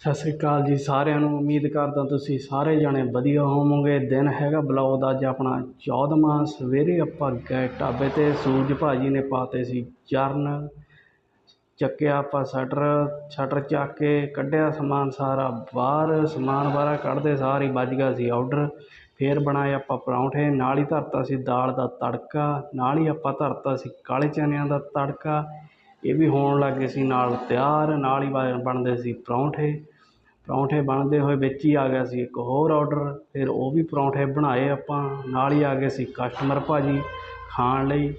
ਸਤਿ ਸ੍ਰੀ ਅਕਾਲ ਜੀ ਸਾਰਿਆਂ ਨੂੰ। ਉਮੀਦ ਕਰਦਾ ਤੁਸੀਂ ਸਾਰੇ ਜਾਣੇ ਵਧੀਆ ਹੋਵੋਗੇ। ਦਿਨ ਹੈਗਾ ਬਲੌਗ ਦਾ ਅੱਜ ਆਪਣਾ ਚੌਦਵਾਂ। ਸਵੇਰੇ ਆਪਾਂ ਗਏ ਢਾਬੇ 'ਤੇ। ਸੂਰਜ ਭਾਜੀ ਨੇ ਪਾਤੇ ਸੀ ਚਰਨ ਚੱਕਿਆ ਆਪਾਂ ਸ਼ਟਰ। ਸ਼ਟਰ ਚੱਕ ਕੇ ਕੱਢਿਆ ਸਮਾਨ ਸਾਰਾ ਬਾਹਰ। ਸਮਾਨ ਬਾਹਰ ਕੱਢਦੇ ਸਾਰ ਹੀ ਵੱਜ ਗਿਆ ਸੀ ਆਰਡਰ। ਫਿਰ ਬਣਾਏ ਆਪਾਂ ਪਰੌਂਠੇ। ਨਾਲ ਹੀ ਧਰਤਾ ਸੀ ਦਾਲ ਦਾ ਤੜਕਾ। ਨਾਲ ਹੀ ਆਪਾਂ ਧਰਤਾ ਸੀ ਕਾਲੇ ਚਨਿਆਂ ਦਾ ਤੜਕਾ। ਇਹ ਵੀ ਹੋਣ ਲੱਗ ਗਏ ਸੀ ਨਾਲ ਤਿਆਰ, ਨਾਲ ਹੀ ਬ- ਬਣਦੇ ਸੀ ਪਰੌਂਠੇ। ਪਰੌਂਠੇ ਬਣਦੇ ਹੋਏ ਵਿੱਚ ਹੀ ਆ ਗਿਆ ਸੀ ਇੱਕ ਹੋਰ ਔਡਰ ਫਿਰ ਉਹ ਵੀ ਪਰੌਂਠੇ ਬਣਾਏ ਆਪਾਂ, ਨਾਲ ਹੀ ਆ ਗਏ ਸੀ ਕਸਟਮਰ ਭਾਅ ਜੀ ਖਾਣ ਲਈ।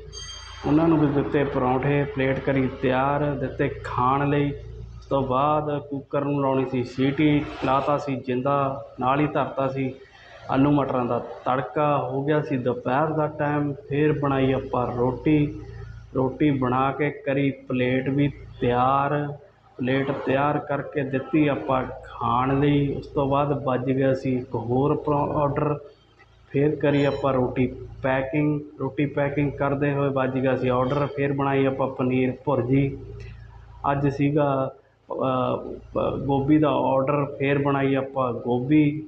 ਉਹਨਾਂ ਨੂੰ ਵੀ ਦਿੱਤੇ ਪਰੌਂਠੇ ਪਲੇਟ ਕਰੀ ਤਿਆਰ, ਦਿੱਤੇ ਖਾਣ ਲਈ। ਉਸ ਤੋਂ ਬਾਅਦ ਕੁੱਕਰ ਨੂੰ ਲਾਉਣੀ ਸੀ ਸੀਟੀ, ਲਾਤਾ ਸੀ ਜਿੰਦਾ, ਨਾਲ ਹੀ ਧਰਤਾ ਸੀ ਆਲੂ ਮਟਰਾਂ ਦਾ ਤੜਕਾ। ਹੋ ਗਿਆ ਸੀ ਦੁਪਹਿਰ ਦਾ ਟਾਈਮ ਫਿਰ ਬਣਾਈ ਆਪਾਂ ਰੋਟੀ। ਰੋਟੀ ਬਣਾ ਕੇ ਕਰੀ, ਪਲੇਟ ਵੀ ਤਿਆਰ, ਪਲੇਟ ਤਿਆਰ ਕਰਕੇ ਦਿੱਤੀ ਆਪਾਂ ਖਾਣ ਲਈ। ਉਸ ਤੋਂ ਬਾਅਦ ਵੱਜ ਗਿਆ ਸੀ ਇੱਕ ਹੋਰ ਆਰਡਰ ਫਿਰ ਕਰੀ ਆਪਾਂ ਰੋਟੀ ਪੈਕਿੰਗ ਰੋਟੀ ਪੈਕਿੰਗ ਕਰਦੇ ਹੋਏ ਵੱਜ ਗਿਆ ਸੀ ਔਡਰ ਫਿਰ ਬਣਾਈ ਆਪਾਂ ਪਨੀਰ ਭੁਰਜੀ। ਅੱਜ ਸੀਗਾ ਗੋਭੀ ਦਾ ਔਡਰ ਫਿਰ ਬਣਾਈ ਆਪਾਂ ਗੋਭੀ।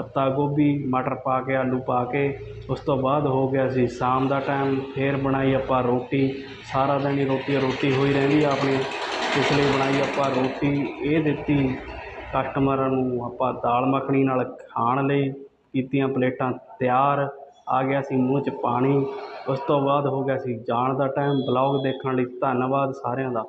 ਪੱਤਾ ਗੋਭੀ, ਮਟਰ ਪਾ ਕੇ, ਆਲੂ ਪਾ ਕੇ, ਉਸ ਤੋਂ ਬਾਅਦ ਹੋ ਗਿਆ ਸੀ ਸ਼ਾਮ ਦਾ ਟਾਈਮ ਫਿਰ ਬਣਾਈ ਆਪਾਂ ਰੋਟੀ, ਸਾਰਾ ਦਿਨ ਹੀ ਰੋਟੀ ਰੋਟੀ ਹੋਈ ਰਹਿੰਦੀ ਆ ਆਪਣੀ, ਇਸ ਲਈ ਬਣਾਈ ਆਪਾਂ ਰੋਟੀ, ਇਹ ਦਿੱਤੀ ਕਸਟਮਰਾਂ ਨੂੰ, ਆਪਾਂ ਦਾਲ ਮੱਖਣੀ ਨਾਲ ਖਾਣ ਲਈ, ਕੀਤੀਆਂ ਪਲੇਟਾਂ ਤਿਆਰ, ਆ ਗਿਆ ਸੀ ਮੂੰਹ 'ਚ ਪਾਣੀ, ਉਸ ਤੋਂ ਬਾਅਦ ਹੋ ਗਿਆ ਸੀ ਜਾਣ ਦਾ ਟਾਈਮ ਬਲੌਗ ਦੇਖਣ ਲਈ ਧੰਨਵਾਦ ਸਾਰਿਆਂ ਦਾ।